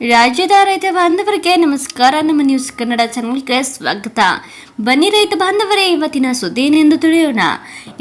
ರಾಜ್ಯದ ರೈತ ಬಾಂಧವರಿಗೆ ನಮಸ್ಕಾರ. ನಮ್ಮ ನ್ಯೂಸ್ ಕನ್ನಡ ಚಾನೆಲ್ಗೆ ಸ್ವಾಗತ. ಬನ್ನಿ ರೈತ ಬಾಂಧವರೇ, ಇವತ್ತಿನ ಸುದ್ದಿ ಏನೆಂದು ತಿಳಿಯೋಣ.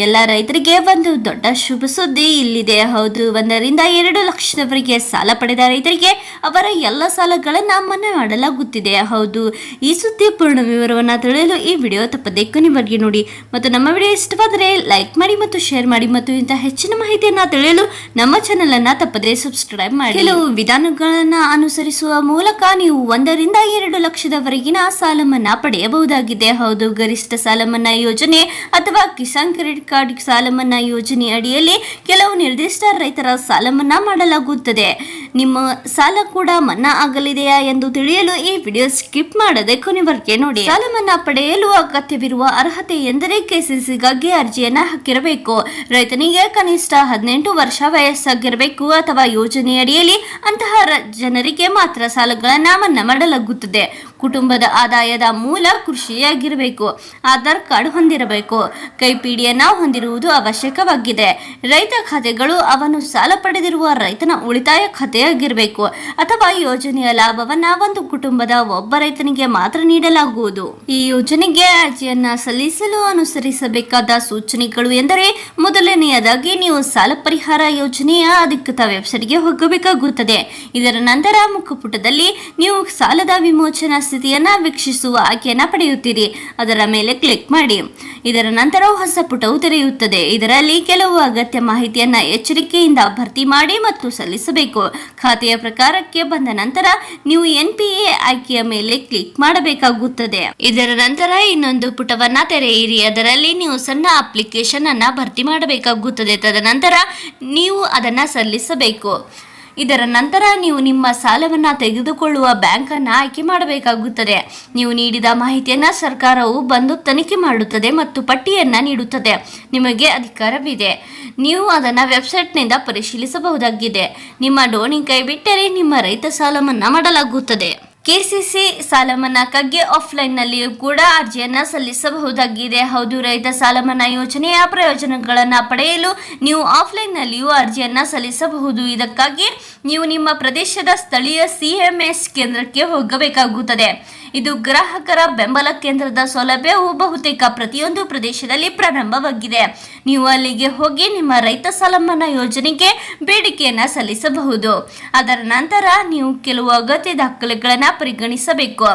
ಎಲ್ಲ ರೈತರಿಗೆ ಒಂದು ದೊಡ್ಡ ಶುಭ ಸುದ್ದಿ ಇಲ್ಲಿದೆ. ಹೌದು, ಒಂದರಿಂದ ಎರಡು ಲಕ್ಷದವರೆಗೆ ಸಾಲ ಪಡೆದ ರೈತರಿಗೆ ಅವರ ಎಲ್ಲ ಸಾಲಗಳನ್ನು ಮನ್ನಾ ಮಾಡಲಾಗುತ್ತಿದೆ. ಹೌದು, ಈ ಸುದ್ದಿ ಪೂರ್ಣ ವಿವರವನ್ನು ತಿಳಿಯಲು ಈ ವಿಡಿಯೋ ತಪ್ಪದೆ ಕೊನೆವರೆಗೆ ನೋಡಿ. ಮತ್ತು ನಮ್ಮ ವಿಡಿಯೋ ಇಷ್ಟವಾದರೆ ಲೈಕ್ ಮಾಡಿ ಮತ್ತು ಶೇರ್ ಮಾಡಿ ಮತ್ತು ಇಂಥ ಹೆಚ್ಚಿನ ಮಾಹಿತಿಯನ್ನ ತಿಳಿಯಲು ನಮ್ಮ ಚಾನೆಲ್ ಅನ್ನ ತಪ್ಪದೆ ಸಬ್ಸ್ಕ್ರೈಬ್ ಮಾಡಿ. ಕೆಲವು ವಿಧಾನಗಳನ್ನ ಅನುಸರಿಸುವ ಮೂಲಕ ನೀವು ಒಂದರಿಂದ ಎರಡು ಲಕ್ಷದವರೆಗಿನ ಸಾಲ ಮನ್ನಾ ಪಡೆಯಬಹುದಾಗಿದೆ. ಹೌದು. ಗರಿಷ್ಠ ಸಾಲ ಮನ್ನಾ ಯೋಜನೆ ಅಥವಾ ಕಿಸಾನ್ ಕ್ರೆಡಿಟ್ ಕಾರ್ಡ್ ಸಾಲ ಮನ್ನಾ ಯೋಜನೆ ಅಡಿಯಲ್ಲಿ ಕೆಲವು ನಿರ್ದಿಷ್ಟ ರೈತರ ಸಾಲ ಮನ್ನಾ ಮಾಡಲಾಗುತ್ತದೆ. ನಿಮ್ಮ ಸಾಲ ಕೂಡ ಮನ್ನಾ ಆಗಲಿದೆಯಾ ಎಂದು ತಿಳಿಯಲು ಈ ವಿಡಿಯೋ ಸ್ಕಿಪ್ ಮಾಡದೆ ಕೊನೆವರೆಗೆ ನೋಡಿ. ಸಾಲ ಮನ್ನಾ ಪಡೆಯಲು ಅಗತ್ಯವಿರುವ ಅರ್ಹತೆ ಎಂದರೆ ಕೆಸಿಸಿಗಾಗಿ ಅರ್ಜಿಯನ್ನ ಹಾಕಿರಬೇಕು. ರೈತನಿಗೆ ಕನಿಷ್ಠ ಹದಿನೆಂಟು ವರ್ಷ ವಯಸ್ಸಾಗಿರಬೇಕು ಅಥವಾ ಯೋಜನೆಯಡಿಯಲ್ಲಿ ಅಂತಹ ಜನರಿಗೆ ಮಾತ್ರ ಸಾಲಗಳನ್ನ ಮನ್ನಾ ಮಾಡಲಾಗುತ್ತದೆ. ಕುಟುಂಬದ ಆದಾಯದ ಮೂಲ ಕೃಷಿಯಾಗಿರಬೇಕು. ಆಧಾರ್ ಕಾರ್ಡ್ ಹೊಂದಿರಬೇಕು. ಕೈಪಿಡಿಯನ್ನ ಹೊಂದಿರುವುದು ಅವಶ್ಯಕವಾಗಿದೆ. ರೈತ ಖಾತೆಗಳು ಅವನು ಸಾಲ ಪಡೆದಿರುವ ರೈತನ ಉಳಿತಾಯ ಖಾತೆಯಾಗಿರಬೇಕು ಅಥವಾ ಯೋಜನೆಯ ಲಾಭವನ್ನ ಒಂದು ಕುಟುಂಬದ ಒಬ್ಬ ರೈತನಿಗೆ ಮಾತ್ರ ನೀಡಲಾಗುವುದು. ಈ ಯೋಜನೆಗೆ ಅರ್ಜಿಯನ್ನ ಸಲ್ಲಿಸಲು ಅನುಸರಿಸಬೇಕಾದ ಸೂಚನೆಗಳು ಎಂದರೆ, ಮೊದಲನೆಯದಾಗಿ ನೀವು ಸಾಲ ಪರಿಹಾರ ಯೋಜನೆಯ ಅಧಿಕೃತ ವೆಬ್ಸೈಟ್ಗೆ ಹೋಗಬೇಕಾಗುತ್ತದೆ. ಇದರ ನಂತರ ಮುಖಪುಟದಲ್ಲಿ ನೀವು ಸಾಲದ ವಿಮೋಚನಾ ಸ್ಥಿತಿಯನ್ನ ವೀಕ್ಷಿಸುವ ಆಯ್ಕೆಯನ್ನ ಪಡೆಯುತ್ತೀರಿ. ಅದರ ಮೇಲೆ ಕ್ಲಿಕ್ ಮಾಡಿ. ಇದರ ನಂತರ ಹೊಸ ಪುಟವು ತೆರೆಯುತ್ತದೆ. ಇದರಲ್ಲಿ ಕೆಲವು ಅಗತ್ಯ ಮಾಹಿತಿಯನ್ನ ಎಚ್ಚರಿಕೆಯಿಂದ ಭರ್ತಿ ಮಾಡಿ ಮತ್ತು ಸಲ್ಲಿಸಬೇಕು. ಖಾತೆಯ ಪ್ರಕಾರಕ್ಕೆ ಬಂದ ನಂತರ ನೀವು ಎನ್ ಪಿ ಎ ಆಯ್ಕೆಯ ಮೇಲೆ ಕ್ಲಿಕ್ ಮಾಡಬೇಕಾಗುತ್ತದೆ. ಇದರ ನಂತರ ಇನ್ನೊಂದು ಪುಟವನ್ನ ತೆರೆಯಿರಿ. ಅದರಲ್ಲಿ ನೀವು ಸಣ್ಣ ಅಪ್ಲಿಕೇಶನ್ ಅನ್ನ ಭರ್ತಿ ಮಾಡಬೇಕಾಗುತ್ತದೆ. ತದನಂತರ ನೀವು ಅದನ್ನ ಸಲ್ಲಿಸಬೇಕು. ಇದರ ನಂತರ ನೀವು ನಿಮ್ಮ ಸಾಲವನ್ನ ತೆಗೆದುಕೊಳ್ಳುವ ಬ್ಯಾಂಕ್ ಅನ್ನ ಆಯ್ಕೆ ಮಾಡಬೇಕಾಗುತ್ತದೆ. ನೀವು ನೀಡಿದ ಮಾಹಿತಿಯನ್ನ ಸರ್ಕಾರವು ಬಂದು ತನಿಖೆ ಮಾಡುತ್ತದೆ ಮತ್ತು ಪಟ್ಟಿಯನ್ನ ನೀಡುತ್ತದೆ. ನಿಮಗೆ ಅಧಿಕಾರವಿದೆ. ನೀವು ಅದನ್ನ ವೆಬ್ಸೈಟ್ನಿಂದ ಪರಿಶೀಲಿಸಬಹುದಾಗಿದೆ. ನಿಮ್ಮ ಡೋಣಿ ಕೈ ಬಿಟ್ಟರೆ ನಿಮ್ಮ ರೈತ ಸಾಲ ಮನ್ನಾ ಮಾಡಲಾಗುತ್ತದೆ. ಕೆಸಿಸಿ ಸಾಲ ಮನ್ನಾಕ್ಕಾಗಿ ಆಫ್ಲೈನ್ನಲ್ಲಿಯೂ ಕೂಡ ಅರ್ಜಿಯನ್ನ ಸಲ್ಲಿಸಬಹುದಾಗಿದೆ. ಹೌದು, ರೈತ ಸಾಲ ಮನ್ನಾ ಯೋಜನೆಯ ಪ್ರಯೋಜನಗಳನ್ನು ಪಡೆಯಲು ನೀವು ಆಫ್ಲೈನ್ನಲ್ಲಿಯೂ ಅರ್ಜಿಯನ್ನ ಸಲ್ಲಿಸಬಹುದು. ಇದಕ್ಕಾಗಿ ನೀವು ನಿಮ್ಮ ಪ್ರದೇಶದ ಸ್ಥಳೀಯ ಸಿಎಂಎಸ್ ಕೇಂದ್ರಕ್ಕೆ ಹೋಗಬೇಕಾಗುತ್ತದೆ. ಇದು ಗ್ರಾಹಕರ ಬೆಂಬಲ ಕೇಂದ್ರದ ಸೌಲಭ್ಯವು ಬಹುತೇಕ ಪ್ರತಿಯೊಂದು ಪ್ರದೇಶದಲ್ಲಿ ಪ್ರಾರಂಭವಾಗಿದೆ. ನೀವು ಅಲ್ಲಿಗೆ ಹೋಗಿ ನಿಮ್ಮ ರೈತ ಸಾಲ ಯೋಜನೆಗೆ ಬೇಡಿಕೆಯನ್ನು ಸಲ್ಲಿಸಬಹುದು. ಅದರ ನಂತರ ನೀವು ಕೆಲವು ಅಗತ್ಯ ದಾಖಲೆಗಳನ್ನು ಪರಿಗಣಿಸಬೇಕು.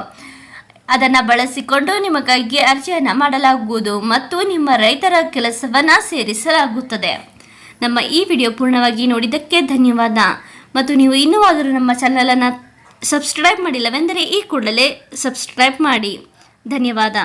ಅದನ್ನು ಬಳಸಿಕೊಂಡು ನಿಮಗಾಗಿ ಅರ್ಜಿಯನ್ನು ಮಾಡಲಾಗುವುದು ಮತ್ತು ನಿಮ್ಮ ರೈತರ ಕೆಲಸವನ್ನು ಸೇರಿಸಲಾಗುತ್ತದೆ. ನಮ್ಮ ಈ ವಿಡಿಯೋ ಪೂರ್ಣವಾಗಿ ನೋಡಿದ್ದಕ್ಕೆ ಧನ್ಯವಾದ. ಮತ್ತು ನೀವು ಇನ್ನೂ ಆದರೂ ನಮ್ಮ ಚಾನಲನ್ನು ಸಬ್ಸ್ಕ್ರೈಬ್ ಮಾಡಿಲ್ಲವೆಂದರೆ ಈ ಕೂಡಲೇ ಸಬ್ಸ್ಕ್ರೈಬ್ ಮಾಡಿ. ಧನ್ಯವಾದ.